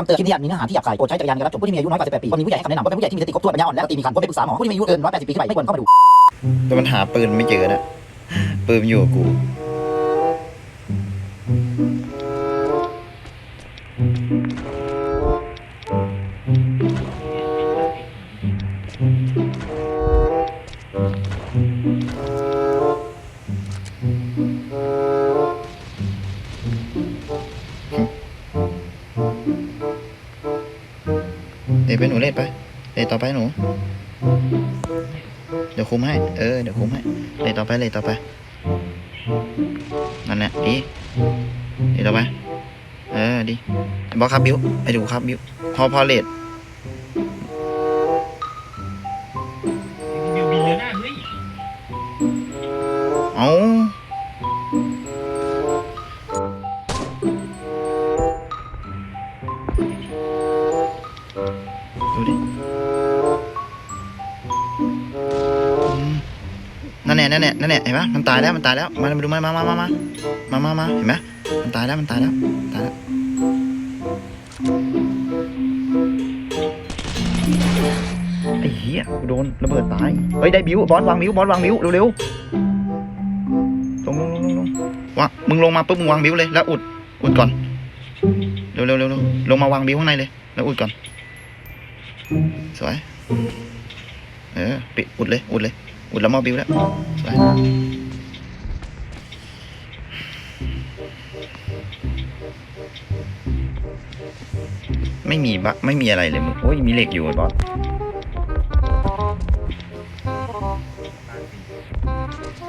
คำเตือนคลิปนี้อาจมีเนื้อหาที่หยาบคายโปรดใช้จักรยานในการรับชมผู้ที่มีอายุน้อยกว่า18ปีควรมีผู้ใหญ่ให้คำแนะนำว่าเป็นผู้ใหญ่ที่มีสติครบถ้วนปัญญาอ่อนและตีมีคันควรไปปรึกษาหมอผู้ที่มีอายุเกิน180ปีขึ้นไปไม่ควรเข้ามาดูแต่มันหาปืนไม่เจอนะปืนมันอยู่กับกู ดี๋ยวไปหนูเล่นไปเล่นต่อไปหนู เดี๋ยวคุมให้ เออ เดี๋ยวคุมให้ เลยต่อไปเลยต่อไป นั่นแหละดีเลยต่อไป เออ ดีบอกครับบิวไปดูครับบิวพอพอเลด นั่นแหละนั่นแหละเห็นไหมมันตายแล้วมันตายแล้วมาดูมามามามามามามาเห็นไหมมันตายแล้วมันตายแล้วตายแล้วไอ้เหี้ยโดนระเบิดตายเฮ้ยได้บิวบอลวางบิวบอลวางบิวเร็วเร็วลงลงลงลงวางมึงลงมาปุ๊บมึงวางบิวเลยแล้วอุดอุดก่อนเร็วเร็วเร็วลงมาวางบิวข้างในเลย แล้วอุดก่อนสวยเออปิดอุดเลยอุดเลยอุดแล้วมอบิวแล้ว ไม่มีบะไม่มีอะไรเลยมึงโอ้ยมีเหล็กอยู่บอส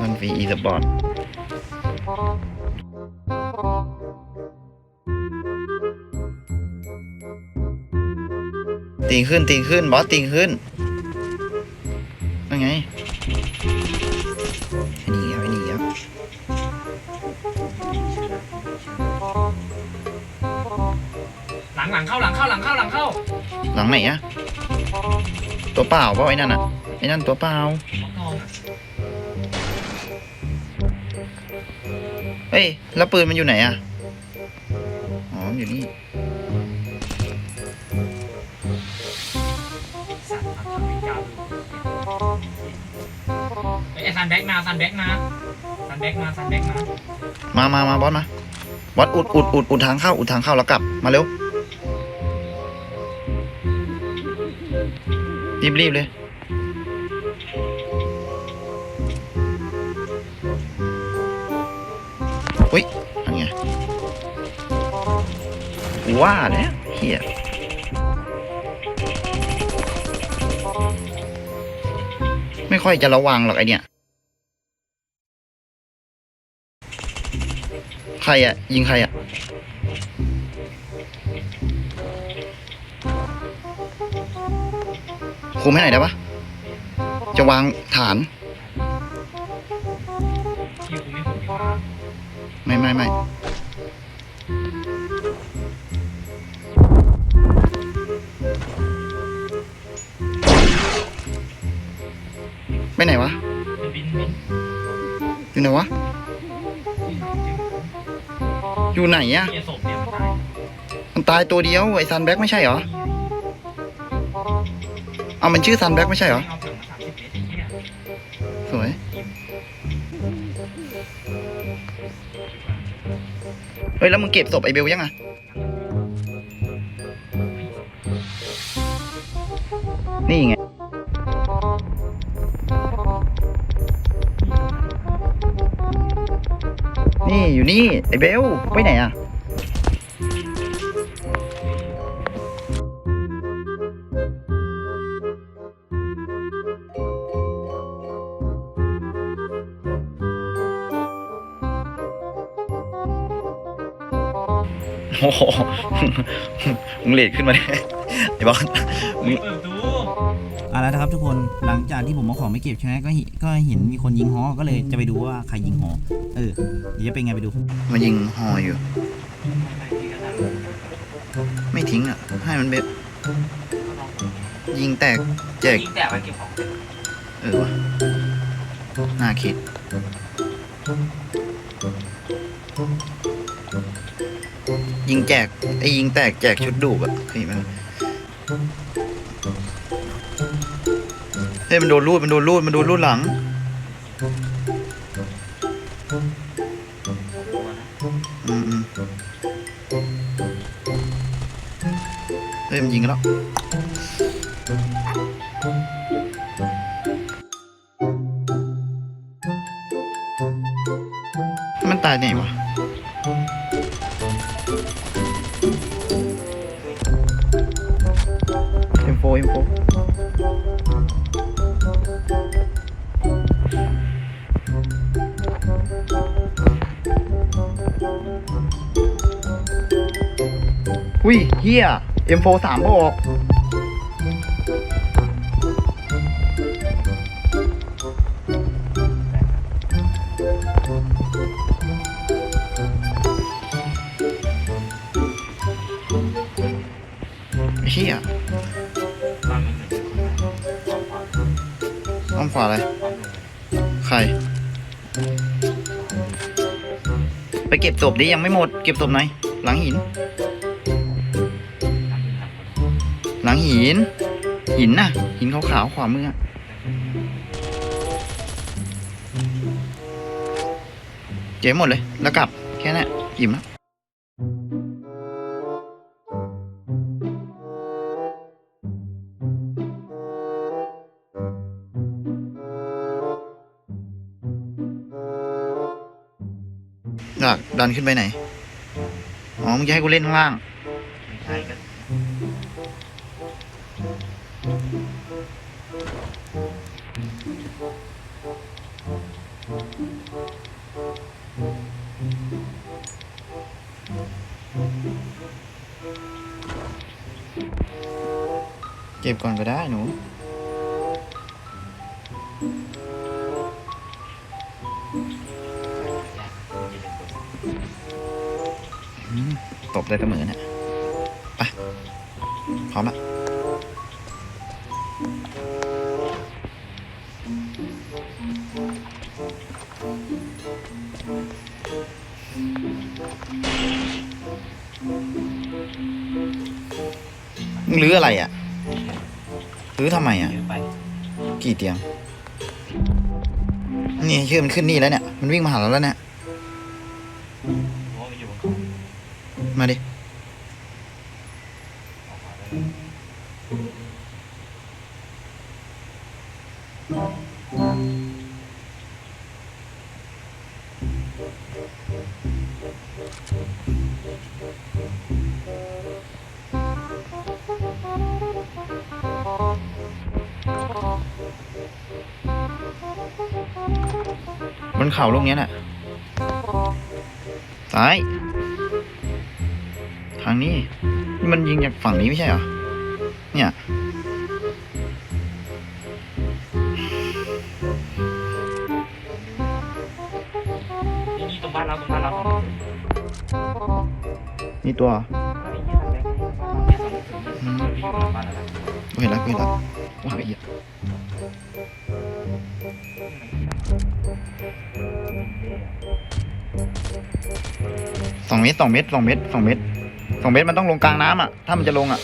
มันฟรีอีสปอร์ตตีขึ้นตีขึ้นบอสตีขึ้น เปล่าเปล่าไอ้นั่นอะไอ้นั่นตัวเปล่าทองอะเฮ้ยแล้วปืนมันอยู่ไหนอะอ๋อมันอยู่นี่สัตว์ทำให้ยาวเฮ้ยไอ้ซันแบ็กมาซันแบ็กมาซันแบ็กมาซันแบ็กมามามามาบอสมาบอสอุดอุดอุดอุดทางเข้าอุดทางเข้าแล้วกลับมาเร็ว รีบรีบเลย อุ้ยอันไงว่าแล้วเฮียไม่ค่อยจะระวังหรอกไอเนี่ย ใครอะยิงใครอะ คุมให้ไหนอยได้ปะจะวางฐาน ไม่ไม่ไม่ไปไหนวะอยู่ไหนวะ อยู่ไหนอะมันตายตัวเดียวไอซันแบ็กไม่ใช่เหรอ เอามันชื่อซันแบ็กไม่ใช่เหรอ สวย เฮ้ย แล้วมึงเก็บศพไอเบลยังอะ นี่ไงนี่อยู่นี่ ไอเบล ไปไหนอะ โอ้โหมึงเลดขึ้นมาเนี่ยไอ้บอสมึง เปิดดูเอาละนะครับทุกคนหลังจากที่ผมเอาของไม่เก็บใช่ไหมก็เห็นก็เห็นมีคนยิงฮอก็เลยจะไปดูว่าใครยิงฮอเออเดี๋ยวจะเป็นไงไปดูมายิงฮออยู่ ไม่ทิ้งอะ ให้มันเบ็ดยิงแตกแจก ยิงแต่ไว้เก็บของ เออวะน่าคิด ยิงแจกไอ้ยิงแตกแจกชุดดูบอะเฮ้ยมันเฮ้ยมันโดนรูดมันโดนรูดมันโดนรูดหลังอืมอืมเฮ้ยมันยิงแล้ว ยเฮียเอ็มโฟสามบอกเฮียบ้เหมือนเป็นคนความขวาอ้อมขวาอะไร ใคร ไปเก็บศพดิยังไม่หมด เก็บศพไหน หลังหิน ลังหิน หินน่ะ หินขาวๆขวามืออเก็บหมดเลย แล้วกลับแค่นั้นอิ่มแล้วดักดันขึ้นไปไหน อ๋อมึงจะให้กูเล่นข้างล่าง เก็บก่อนก็ได้หนูตบได้เสมอเนี่ยไปพร้อมละ รื้อทำไมอะ กี่เตียง นี่ชื่อมันขึ้นนี่แล้วเนี่ย มันวิ่งมาหาเราแล้วเนี่ย มาดิ เขาลูกเนี้ยน่ะซ้ายทางนี้นี่มันยิงจากฝั่งนี้ไม่ใช่เหรอ เนี่ย นี่นี่ตรงบ้านเราตรงบ้านเราตรงนี้นี่ตัวไอ้ยี่ทำแบงค์เนี่ยสองถึงยี่สิบปีอยู่หลังบ้านแล้วนะกูเห็นแล้วกูเห็นแล้วว้าวไอ้เหี้ย สองเมตรสองเมตรสองเมตรสองเมตรสองเมตรมันต้องลงกลางน้ำอะ ถ้ามันจะลงอะ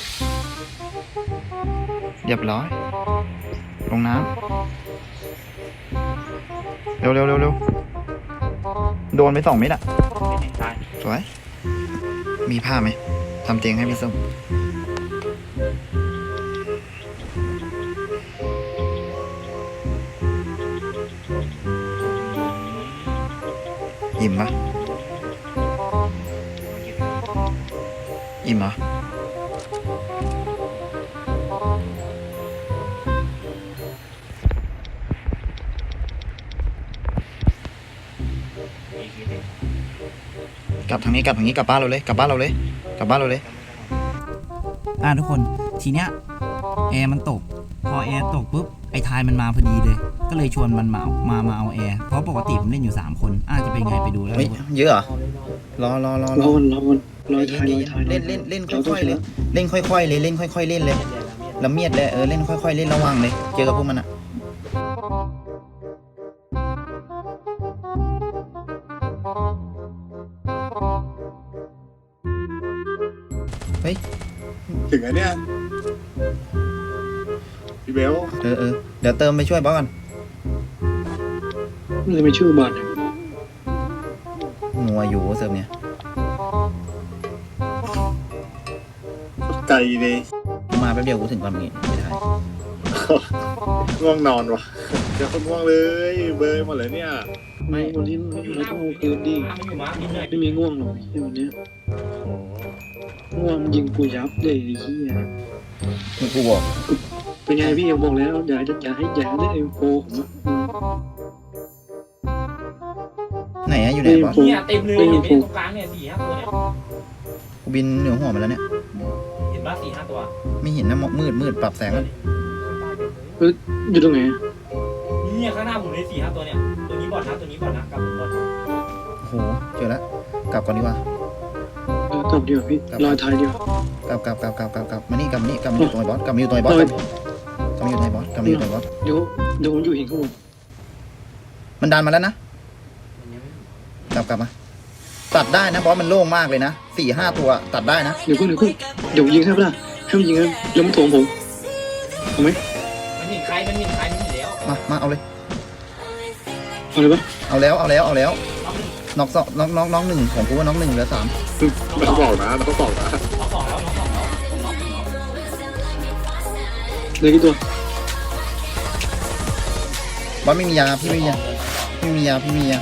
เรียบร้อย ลงน้ำเร็วเร็วเร็วเร็วโดนไปสองเมตรอะสวย มีผ้าไหมทำเตียงให้พี่ส้มอิ่มปะ อิ่มเหรอมีคิดเองกลับทางนี้กลับทางนี้กลับบ้านเราเลยกลับบ้านเราเลยกลับบ้านเราเลย อ่าทุกคนทีเนี้ยแอร์มันตก พอแอร์ตกปุ๊บไอ้ทายมันมาพอดีเลย ก็เลยชวนมันมาเอามามาเอาแอร์เพราะปกติผมเล่นอยู่ 3 คนอาจจะเป็นไงไปดูแล้วเฮ้ยเยอะเหรอรอรอรอรรออรอรอทายรอทายเล่นเล่นเล่นค่อยๆเลยเล่นค่อยๆเลยเล่นค่อยๆเล่นเลยละเมียดเลยเออเล่นค่อยๆเล่นระวังเลย เจอกับพวกมันอะถึงอันเนี้ยพี่เบลเออเออเดี๋ยวเติมไปช่วยบอสก่อนมันเลยไม่ชื่อบอลนัวอยู่เซิร์ฟเนี่ย เลย กูมาแป๊บเดียวกูถึงก่อนมึงอีกไม่ได้ง่วงนอนวะเดี๋ยวคนง่วงเลย เบยหมดเลยเนี่ยไม่วันนี้เราต้องเอาคืนดิมาอยู่มาดินเลยไม่มีง่วงหรอกไอ้วันเนี้ยโอ้ง่วงมันยิงกูยับเลยไอ้เหี้ยมึงกูบอกเป็นไงพี่ผมบอกแล้วอย่าอย่าให้อย่าให้ได้เอ็มโฟผมอะอืมไหนอะอยู่ไหนบอสเนี่ยเต็มเลยเนี่ยเป็นตรงกลางเนี่ยสี่ห้าตัวเนี่ยกูบินเหนือหัวมาแล้วเนี่ย เห็นป่ะสี่ห้าตัวไม่เห็นนะมืดมืดปรับแสงแล้วอยู่ตรงไหนอะเนี่ยข้างหน้าผมเลยสี่ห้าตัวเนี่ย ตัวนี้บอดนะ ตัวนี้บอดนะกับผมบอดโอ้โหเจอแล้วกลับก่อนดีกว่าเออกลับเดียวาพี่รอยท้ายเดียวกลับกลับกลับกลับกลับกลับมานี่กลับมานี่กลับมาอยู่ตรงไอ้บอสกลับมาอยู่ตรงไอ้บอสกลับกลับมาอยู่ตรงไอ้บอสกลับมาอยู่ตรงไอ้บอสเดี๋ยวเดี๋ยวผมอยู่หินข้างบนมันดันมาแล้วนะกลับกลับมา ตัดได้นะบอสมันโล่งมากเลยนะสี่ห้าตัวตัดได้นะเดี๋ยวเพิ่งเดี๋ยวเพิ่งเดี๋ยวยิงให้ปะล่ะให้มันยิงให้แล้วมันโถมผมเอาไหมมันเห็นใครมันเห็นใครมันเห็นแล้วมามาเอาเลย เอาเลยปะเอาแล้วเอาแล้วเอาแล้วเอาหนึ่งน็อกสองน็อกน็อกน็อกหนึ่งของกูว่าน็อกหนึ่งเหลือสามเราบอกนะเราบอกนะน้องสองแล้วน้องสองแล้วผมน้องผมน้องเหลยกี่ตัวบอสไม่มียาพี่ไม่มียาพี่ไม่มียาพี่ไม่มียา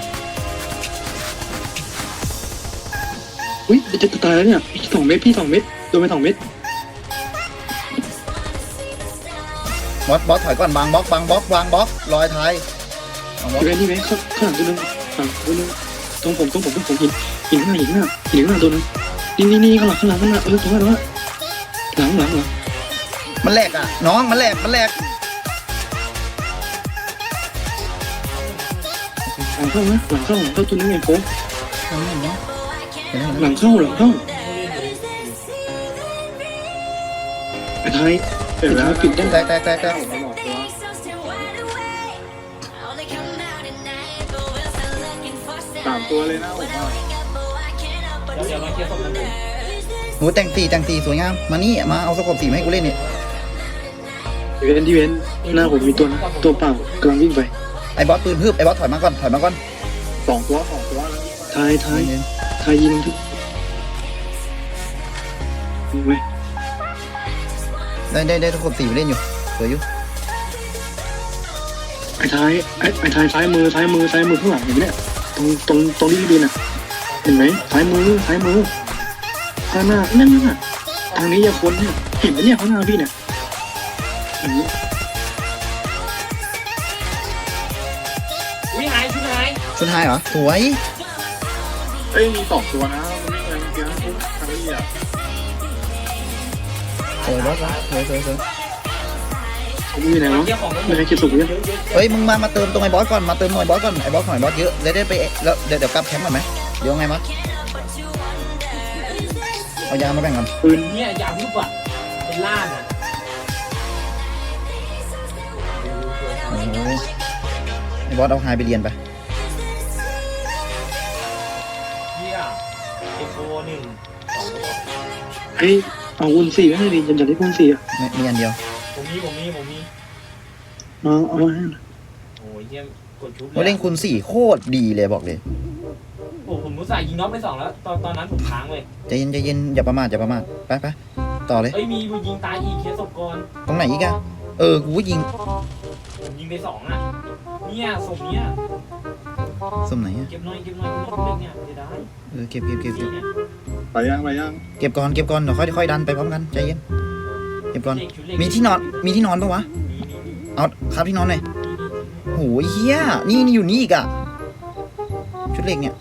อุ้ยจะจะตายแล้วเนี่ยอีกสองเม็ดพี่สองเม็ดโดนไปสองเม็ดบอสบอสถอยก่อนบางบล็อกบางบล็อกวางบล็อกลอยท้ายวางบล็อกอยู่ไอ้นี่ไหมข้างข้างหลังตัวนึงข้างหลังตัวนึงตรงผมตรงผมตรงผมหินหินข้างหน้าหินข้างหน้าหินข้างหน้าตัวนึงนี่นี่นี่ข้างหลังข้างหลังข้างหน้าเออตรงนั้นตรงนั้นหลังหลังหลังมันแหลกอะน้องมันแหลกมันแหลกหลังเข้านะหลังเข้าหลังเข้าตัวนึงไงโค้ หลังเข้าหลังเข้าไอ้ไทยเห็นแล้วปิดได้แตกแตกแตกแตกผมมาบอกตัวสามตัวเลยนะผมว่าเดี๋ยวเดี๋ยวมาเคลียร์ศพกันผมหนูแต่งสีแต่งสีสวยงาม มานี่มาเอาสกปรกสีมาให้กูเล่นเนี่ยอีเวนต์อีเวนต์หน้าผมมีตัวนะตัวเปล่ากำลังวิ่งไปไอ้บอสปืนพืบไอ้บอสถอยมาก่อนถอยมาก่อนสองตัวสองตัวแล้วทายทาย ทายยิงทุกเว้ยได้ได้ได้สกปรกสีมาเล่นอยู่สวยอยู่ไอ้ทายไอ้ไอ้ทายซ้ายมือซ้ายมือซ้ายมือข้างหลังเห็นไหมเนี่ยตรงตรงตรงที่พี่บินอะเห็นไหมซ้ายมือซ้ายมือข้างหน้านั่นน่ะทางนี้อย่าคนเนี่ยเห็นไหมเนี่ยข้างหน้าพี่เนี่ยอย่างนี้อุ้ยหายชุดหายสุดท้ายเหรอสวย เอ้ยมีสองตัวนะมันวิ่งอะไรเมื่อกี้นะทางนี้อะสวยบอสสวยสวยสวยผมมีไหนวะเคลียร์ของไม่ให้คิดสุกเนี่ยเยอะเยอะเฮ้ยมึงมามาเติมตรงไอ้บอสก่อนมาเติมหน่อยบอสก่อนไอ้บอสหน่อยบอสเยอะแล้วได้ไปแล้วเดี๋ยวเดี๋ยวกลับแคมป์ก่อนไหมเดี๋ยวไงบอสเอายามาแบ่งกันปืนเนี่ยยาวุบอะเป็นล่านอะโอ้โหไอ้บอสเอาไฮไปเรียนไป สองตัวไอ้เอาวุ้นสี่ไม่ให้ดีจันจันที่วุ้นสี่อะมีมีอันเดียว ผมมีผมมีผมมีเอาเอามาให้หน่อยโอ้ยเยี่ยมกดชุบว่าเล่นคุณสี่โคตรดีเลยบอกเลยโอ้ผมรู้สึกยิงน็อกไปสองแล้ว ตอนตอนนั้นผมค้างเลยใจเย็นใจเย็นอย่าประมาทอย่าประมาทไปไปต่อเลย เอ้ยมีมียิงตายอีกเคลียร์ศพก่อนตรงไหนอีกอะเออกูก็ยิงผมยิงไปสองอะเนี่ยศพเนี่ย สมไหนอะเก็บหน้อยเก็บหน้อยเก็บหน้อยเนี่ยจะได้เออเก็บเก็บเก็บเก็บเนี่ยไปยังไปยังเก็บก่อนเก็บก่อนเดี๋ยวค่อยค่อยดันไปพร้อมกันใจเย็นเก็บก่อนเล็กชุดเล็กมีที่นอนมีที่นอนปะวะมีมีมีเอาครับที่นอนหน่อยโหยเฮียนี่นี่อยู่นี่อีกอะชุดเหล็กเนี่ย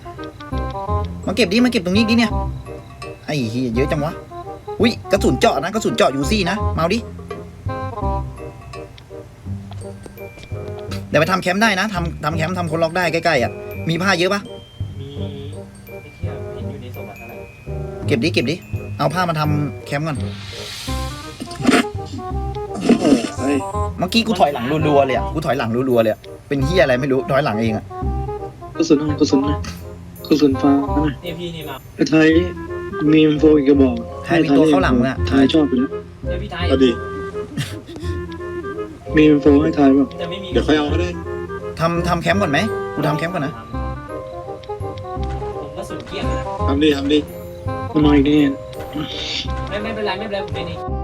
มาเก็บดิมาเก็บตรงนี้ดิเนี่ยไอ้เฮียเยอะจังวะอุ้ยกระสุนเจาะนะกระสุนเจาะยูซี่นะมาเอาดิ เดี๋ยวไปทำแคมป์ได้นะทำทำแคมป์ทำคนล็อกได้ใกล้ๆอะมีผ้าเยอะปะมีไอ้เหี้ยเห็นอยู่ในศพอะอะไรเก็บดิเก็บดิเอาผ้ามาทำแคมป์ก่อนเฮ้ยเมื่อกี้กูถอยหลังรัวๆเลยอะกูถอยหลังรัวๆเลยอะเป็นเฮียอะไรไม่รู้ถอยหลังเองอะกระสุนหน่อยกระสุนหน่อยกระสุนฟ้าหน่อยเนี่ยพี่นี่มาไอ้ไทยมีอินโฟอีกกระบอกให้มีตัวเข้าหลังมึงอะทายชอบไปแล้วเดี๋ยวพี่ไทยเอาดิ มีอินโฟให้ทายแบบจะไม่มีเดี๋ยวค่อยเอาก็ได้ทำทำแคมป์ก่อนไหมกูทำแคมป์ก่อนนะผมก็สุดเกลี้ยงเลยนะทำดิทำดิมันมาอีกแน่ไม่ไม่เป็นไรไม่เป็นไรผมเป็นเอง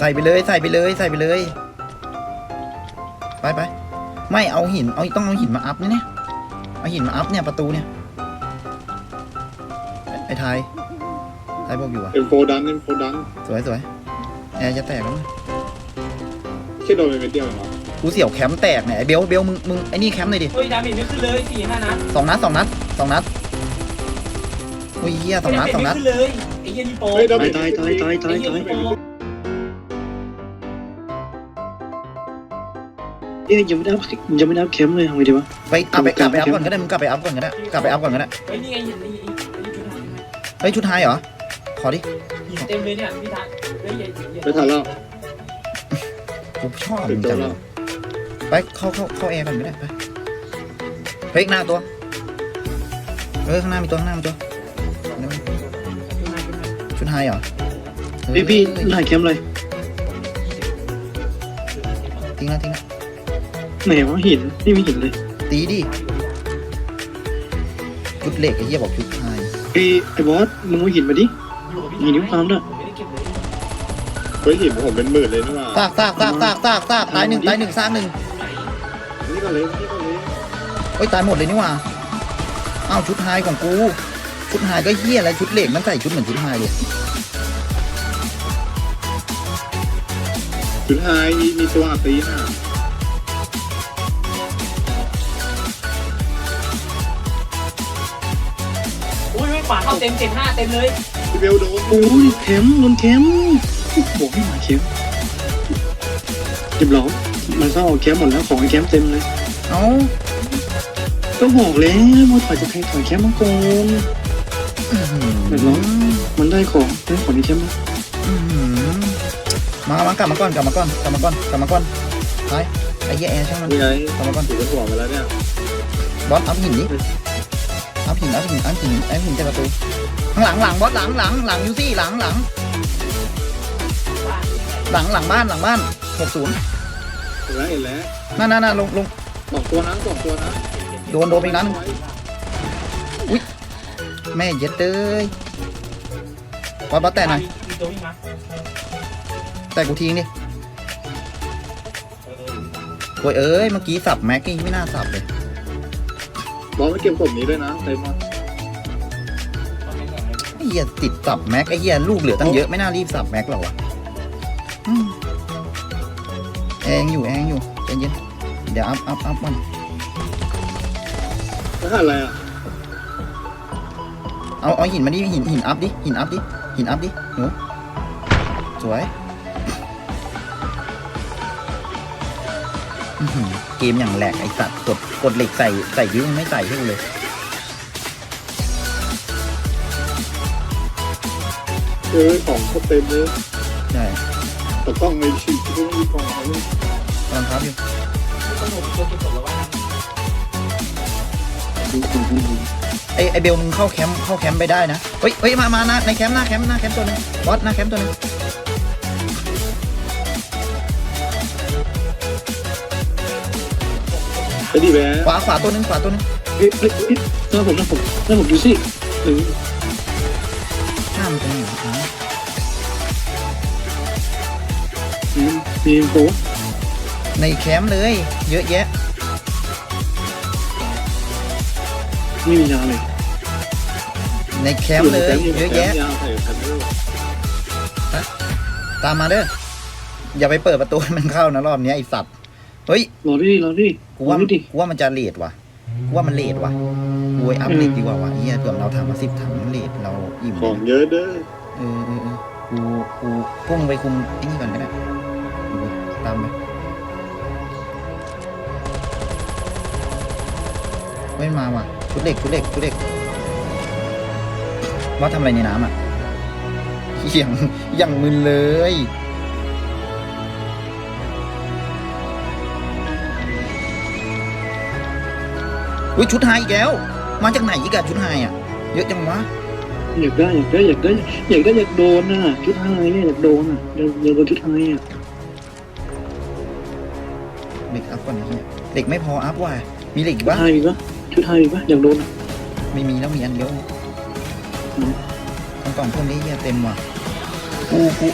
ใส่ไปเลยใส่ไปเลยใส่ไปเลย ไปไปไม่เอาหินเอาต้องเอาหินมาอัพนะเนี่ยเอาหินมาอัพเนี่ยประตูเนี่ยไอ้ไทยไทยบอกอยู่อะเอ็มโฟดันเอ็มโฟดันสวยสวยแอร์จะแตกแล้วมั้งแค่โดนไปเม็ดเดียวเองเหรอกูเสี่ยวแคมป์แตกเนี่ยไอ้เบลเบลมึงมึงไอ้นี่แคมป์หน่อยดิเฮ้ยดาเมจไม่ขึ้นเลยสี่ห้านัดสองนัดสองนัดสองนัดอุ้ยเฮียสองนัดสองนัดไม่ขึ้นเลยไอ้เหี้ยนี่โปเฮ้ยดาตาเมยจตายตายตายตายไอ้เหี้ยตาย เอ๊ยยังไม่ได้อัพยังไม่ได้อัพแคมป์เลยทำไงดีวะ ไปเอาไปกลับไปอัพก่อนก็ได้มึงกลับไปอัพก่อนก็ได้กลับไปอัพก่อนก็ได้เฮ้ยนี่ไงเห็นไอ้ไอ้ไอ้ชุดทหารเฮ้ยชุดไทยเหรอขอดิหินเต็มเลยเนี่ยพี่ไทยเฮ้ยอย่าอย่าไม่ทันแล้วกูชอบเต็มึมงตัวจังเลแล้ยวไปเข้าเข้าเข้าแอร์ก่อนก็ได้ไปเฮ้ยข้างหน้าตัวเออข้างหน้ามีตัวข้างหน้ามีตัวเดี๋ยวชุดไทยเหรอพี่พี่ถ่ายแคมป์เลย ทิ้งแล้วทิ้งแล้ว ไหนวะหินไม่มีหินเลยตีดิชุดเหล็กไอ้เหี้ยบอกชุดไทยไอ้ไอ้บอสมึงเอาหินมาดิอยู่กับพี่มีนิ้วความด้วยผมไม่ได้เก็บเลยเฮ้ยหินผมเป็นหมื่นเลยนี่หว่าซากซากซากซากซากซากตายหนึ่งตายหนึ่งซากหนึ่งนี่ก็เลยนี่ก็เลยเฮ้ยตายหมดเลยนี่หว่าอ้าวชุดไทยของกู ชุดไทยก็เหี้ยอะไรชุดเหล็กมันใส่ชุดเหมือนชุดไทยเลยสุดท้ายมีมีตัวอัดตีน่ะ ขวาเข้าเต็มเจ็ดห้าเต็มเลยพี่เบลโดนโอ้ยแคมป์โดนแคมป์บอกให้มาแคมป์เรียบร้อยมันเข้าเอาแคมป์หมดแล้วของไอ้แคมป์เต็มเลยเอ้าก็บอกแล้วมาถอยจะแพ้ถอยแคมป์มาก่อนอื้อหือเรียบร้อยมันได้ของได้ของในแคมป์นะอื้อหือมา มากลับมาก่อนกลับมาก่อนกลับมาก่อนกลับมาก่อนไปไอ้เหี้ยแอร์ช่างมันนี่ไงกลับมาก่อนถือเป็นหัวไปแล้วเนี่ยบอสอัพหินนี่ อัพหินอัพหินอัพหินอัพหินจากประตูข้างหลังหลังบอสหลังหลังหลังยูซี่หลังหลัง หลังหลังบ้านหลังบ้านหกศูนย์เห็นแล้วเห็นแล้วนั่นนั่นนั่นลงลงสองตัวนะสองตัวนะโดนโดนไปนัดหนึ่งแม่เย็ดเด้ยบอสบอสแต่หน่อยแต่กูทิ้งดิโอ้ยเอ้ยเมื่อกี้สับแม็กกี้ไม่น่าสับเลย บอสไม่เก็บกบนี้ด้วยนะเต็มอะไอ้เหี้ยติดสับแม็กไอ้เหี้ยลูกเหลือตั้งเยอะไม่น่ารีบสับแม็กหรอกวะอืมแองอยู่แองอยู่ใจเย็นเดี๋ยวอัพอัพอัพมันแล้วอะไรอะเอาเอาหินมาดิหินหินอัพดิหินอัพดิหินอัพดิหนูสวย อื้อหือ เกมอย่างแหลกไอสัตว์กดกดเหล็กใส่ใส่ยิ้วไม่ใส่ให้กูเลยเออของครบเต็มเลยใช่แต่กล้องไม่ฉีกไม่มีกล้องอะไรตอนพับอยู่ต้องผมตัวเก็บศพแล้วว่านะดูของดูของไอไอเบลมึงเข้าแคมป์เข้าแคมป์ไปได้นะเฮ้ยเฮ้ยมามานะในแคมป์หน้าแคมป์หน้าแคมป์ตัวหนึงบอสหน้าแคมป์ตัวหนึง ไปดิแบ๊ขวาขวาตัวหนึงขวาตัวหนึงเฮ้ยเฮ้ยเฮ้ยหน้าผมหน้าผมหน้าผมดูสิเออข้ามตรงไหนวะอ๋อมีมีอินโฟในแคมป์เลย เยอะแยะไม่มียาเลยในแคมป์เลย เยอะแยะยาวใส่แคมเปญตามมาเด้ออย่าไปเปิดประตูให้มันเข้านะรอบเนี้ยไอสัตว์ เฮ้ยรอดิรอดิกูว่ารอดิกูว่ามันจะเลทว่ะกูว่ามันเลทว่ะกูไออัพเลทดีกว่าว่ะเฮียเผื่อเราทำมาสิบถังเลทเราอิ่มของเยอะเด้อเออเออเออกูกูพุ่งไปคุมไอ้นี่ก่อนก็ได้กูตามไปไม่มาว่ะชุดเหล็กชุดเหล็กชุดเหล็กว่าทำอะไรในน้ำอะอย่างอย่างมึนเลย อุ้ยชุดไฮอีกแล้ว มาจากไหนอีกอะชุดไฮอะเยอะจังวะอยากได้อยากได้อยากได้อยากได้อยากโดนน่ะชุดไทยเนี่ยอยากโดนอะอยากอยากโดนชุดไทยอะเหล็กอัพก่อนนะเนี่ยเหล็กไม่พออัพว่ะมีเหล็กอีกชุดปะไทยปะชุดไทยปะอยากโดนอะไม่มีแล้วมีอันเดียวอืมกล่องกล่องพวกนี้เนี่ยเต็มว่ะกูกู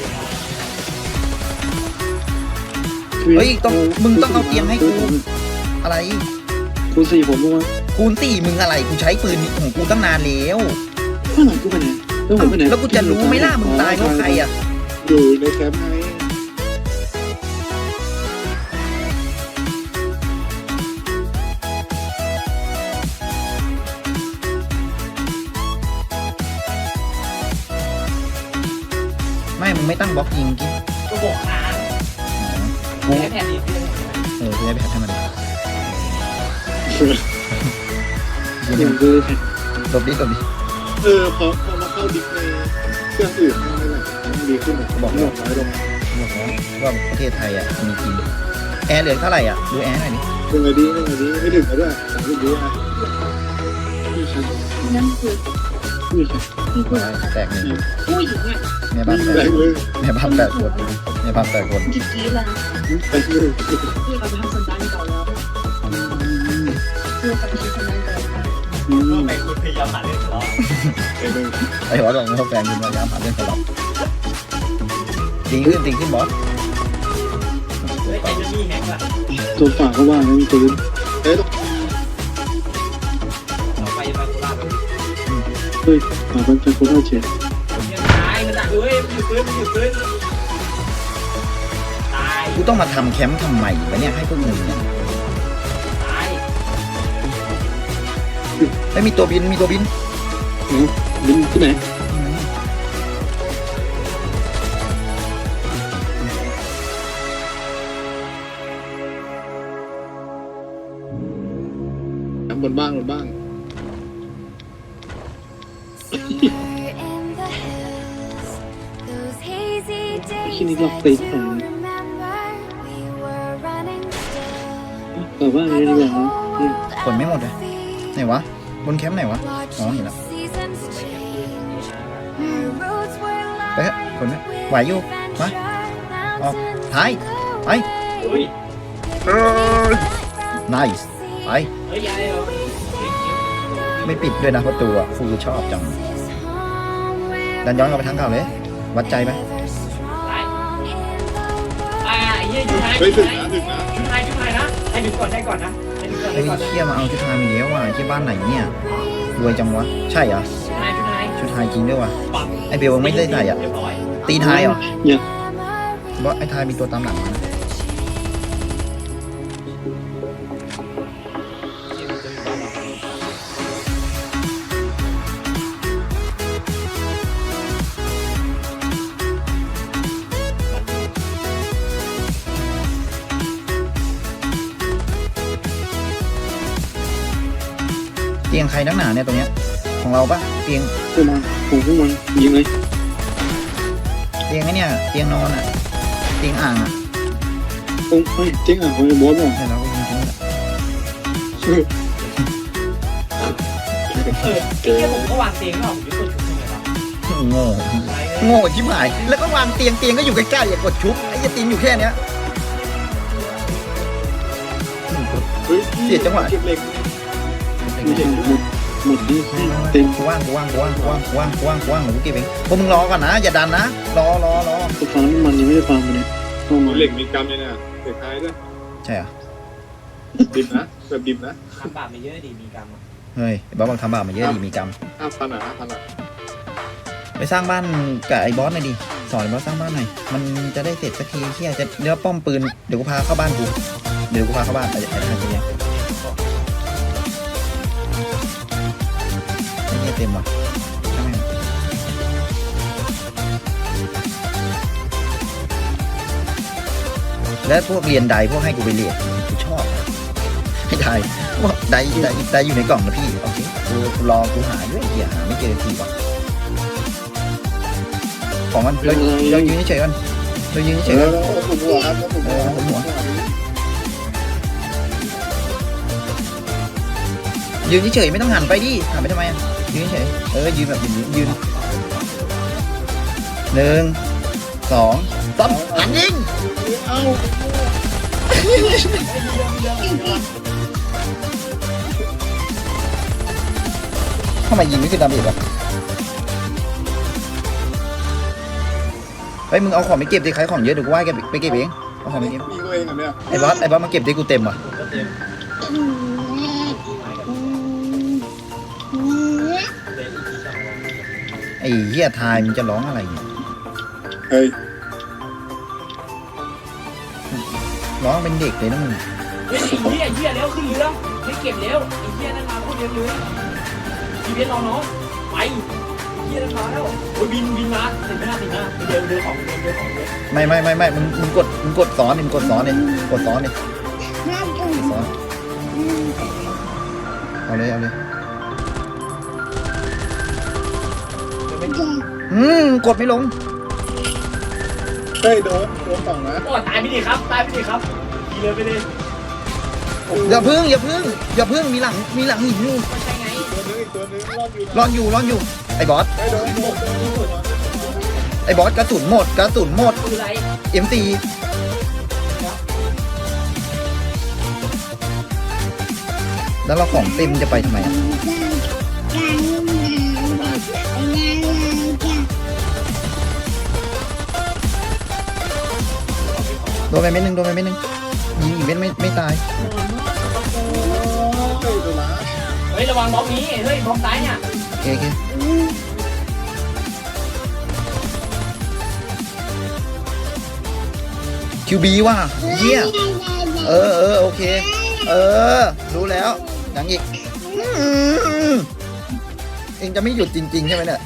เฮ้ยต้องมึงต้องเอาเตียงให้กูอะไร คูณสี่ผมรู้ว่าคูณสี่มึงอะไรกูใช้ปืนของกูตั้งนานแล้วข้างหลังกูไปไหนแล้วผมไปไหนแล้วกูจะรู้ไหมล่ะมึงตายเพราะใครอะอยู่ในแคมป์ไงไม่มึงไม่ตั้งบล็อกยิงกิ๊ก็บอกค้างกูไม่ได้แผ่นดินเลยเออกูจะไปหัดให้มัน อย่างคือหลบดิหลบดิเออพอพอมาเข้าดิสในเครื่องอื่นไม่ไรมันดีขึ้นบอกน้อยลงบอกแล้วว่าประเทศไทยอะมีจริงแอร์เหลือเท่าไหร่อะดูแอร์หน่อยดิยังไงดียังไงดีไม่ถึงแล้วด้วยสามสิบวิอะพี่ชันนั่นคือพี่ชันพี่ผู้แตกหนึ่งผู้หญิงอะแม่บ้านแตแรกงเลยแม่บ้านแตกคนแม่บ้านแตกคนที่กรี๊ดเลยนะไปที่อื่นพี่เอาไปทำ พี่เอาไปทำสันดานเก่าแล้วอืมไปคุณพยายามหาเรื่องทะเลาะไปเลยไอ้หัวดองเขาแฟนกินมายามหาเรื่องตลอดจริงขึ้นจริงขึ้นบอสเฮ้ยไอ้เจ้านี่แฮกอะตัวฝากก็ว่างั้นปืนเอ้ยเอาไปไปโคราชไปเฮ้ยฝากเป็นโคราชเจ็ดยังตายมันอะเฮ้ยมันอยู่ปืนมันอยู่ปืนตายกูต้องมาทำแคมป์ทำไมวะเนี่ยให้พวกมึงเนี่ย ไม่มีตัวบินมีตัวบินบินที่ไหนบนบ้างบนบ้าง ที่นี่ก็ตีผมแต่ว่าอะไรดีกว่าเนี่ยขนไม่หมดเลยไหนวะ บนแคมป์ไหนวะอ๋อเห็นแล้วไปเถอะขนไหมไหวอยู่มาออกท้ายไปเฮ้ย nice ไปเฮ้ยยายเหรอไม่ปิดด้วยนะประตูอะครูชอบจังดันย้อนกลับไปทางเก่าเลย วัดใจไหมตายอ่าไอ้เหี้ยอยู่ไหนเฮ้ยอถึยู่งไหนนะถึงนะ ชุดไทยชุดไทยนะให้ดึงก่อนได้ก่อนนะ ให้ดึงก่อนไอ้ได้ก่อนนะเชี่ยมาเอาชุดไทยมาเยอะว่ะที่บ้านไหนเนี่ยรวยจังวะ ใช่เหรอ ชุดไทยชุดไทยชุดไทยจริงด้วยว่ะปังไอเบลไม่ได้ใส่อะเรียบร้อยตีไทยเหรออย่าเพราะไอไทยมีตัวตามหลังมานะ ครนักหนาเนี่ยตรงเนี้ย ของเราปะเตียงพวกมันผมพวกมันยิงเลยเตียงไอเนี่ยเตียงนอนอะเตียงอ่างอะโอ้ยเจ๊งอะผมจะบอสบอกใช่แล้วก็ยิงทิ้งแหละเออไอ้เหี้ยผมก็วางเตียงไม่ออกผมจะกดชุดยังไงวะโง่อะไรเนี่ยโง่ชิบหาย แล้วก็วางเตียงเตียงก็อยู่ใกล้ๆอย่ากดชุบไอ้ยาตีนอยู่แค่เนี้ย เฮ้ยเสียจังหวะ เก็บเหล็ก ไม่ใช่หมดหมดนี่เต็มกูว่างกูว่างกูว่างกูว่างกูว่างกูว่างกูว่างหนูเก็บเองพวกมึงรอก่อนนะ อย่าดันนะ รอรอรอตัวฟ้าน้ำมันยังไม่ได้ฟังเลยเข้ามาเหล็กมีกรรมเลยเนี่ยเหล็กท้ายด้วยใช่เหรอดิบนะแบบดิบนะทำบาปมาเยอะดีมีกรรมเฮ้ยไอ้บอสบอกทำบาปมาเยอะดีมีกรรมห้าพันอะห้าพันอะไปสร้างบ้านกับไอ้บอสหน่อยดิสอนไอ้บอสสร้างบ้านหน่อยมันจะได้เสร็จสักทีเฮียจะเนื้อป้อมปืนเดี๋ยวกูพาเข้าบ้านกูเดี๋ยวกูพาเข้าบ้านไปไอ้ทางทีเนี้ เหี้ยเต็มว่ะช่างแม่งแล้วพวกเรียนใดพวกให้กูไปเรียนกูชอบไม่ได้ว่าได้ได้ได้อยู่ในกล่องนะพี่โอเคกูกูรอกูหาด้วยไอ้เหี้ยหาไม่เจอทีว่ะของมันเราเรายืนเฉยๆกันเรายืนเฉยๆแล้กัวนแล้วผมหัวครับแล้วผมหัวเออผมหัวยืนเฉยๆไม่ต้องหันไปดิหันไปทำไมอะ ยืนเฉยๆเออยืนแบบยืนยืนหนึ่งสองสามหันยิงเอ้าทำไมยิงไม่ขึ้นดาเมจวะเฮ้ยมึงเอาของไปเก็บดิใครของเยอะเดี๋ยวกูว่าแกไปเก็บเองเอาของไปเก็บมีตัวเองเหรอเนี่ยไอ้บอสไอ้บอสมาเก็บดิกูเต็มว่ะ ไอ้เหี้ยทายมึงจะร้องอะไรเนี่ยเฮ้ยร้องเป็นเด็กเลยนะมึงเฮ้ยไอ้เหี้ยไอ้เหี้ยแล้วขึ้นเรือไม่เก็บแล้วไอ้เหี้ยนั่นมาโคตรเร็วเลยทีเบสรอน้องไปไอ้เหี้ยนั่นมาแล้วโอ้ยบินบินมาติดหน้าติดหน้าเดี๋ยวเดี๋ยวของเดี๋ยวเดี๋ยวของเดี๋ยวไม่ไม่ไม่ไม่มึงมึงกดมึงกดซ้อนดิมึงกดซ้อนดิกดซ้อนดิกดซ้อนเอาเลยเอาเลย อืมกดไม่ลง เฮ้ยโดนโดนสองนะโอ้ตายไปดิครับ ตายไปดิครับขี่เลยไปเลยอย่าพึ่งอย่าพึ่งอย่าพึ่งมีหลังมีหลังหินอยู่ก็ใช่ไงตัวนึงอีกตัวนึงรอดอยู่รอนอยู่รอนอยู่ ไอ้บอส เฮ้ยโดนโดนโดนโดนไอ้บอสกระสุนหมดกระสุนหมด คืออะไร M4 แล้วเราของเต็มจะไปทำไมอะโด นไปเม็ดหนึงโดนไปเม็ดหนึงยิงอีกเม็ดไม่ไม่ตายเฮ้ยตัวละเฮ้ยระวังบล็อกนี้ เฮ้ยบล็อกซ้ายเนี่ย โอเคโอเคคิวบีว่ะเยี่ยเออเออโอเค เออ รู้แล้วยังอีกอืมเองจะไม่หยุดจริง ๆ ใช่ไหมเนี่ย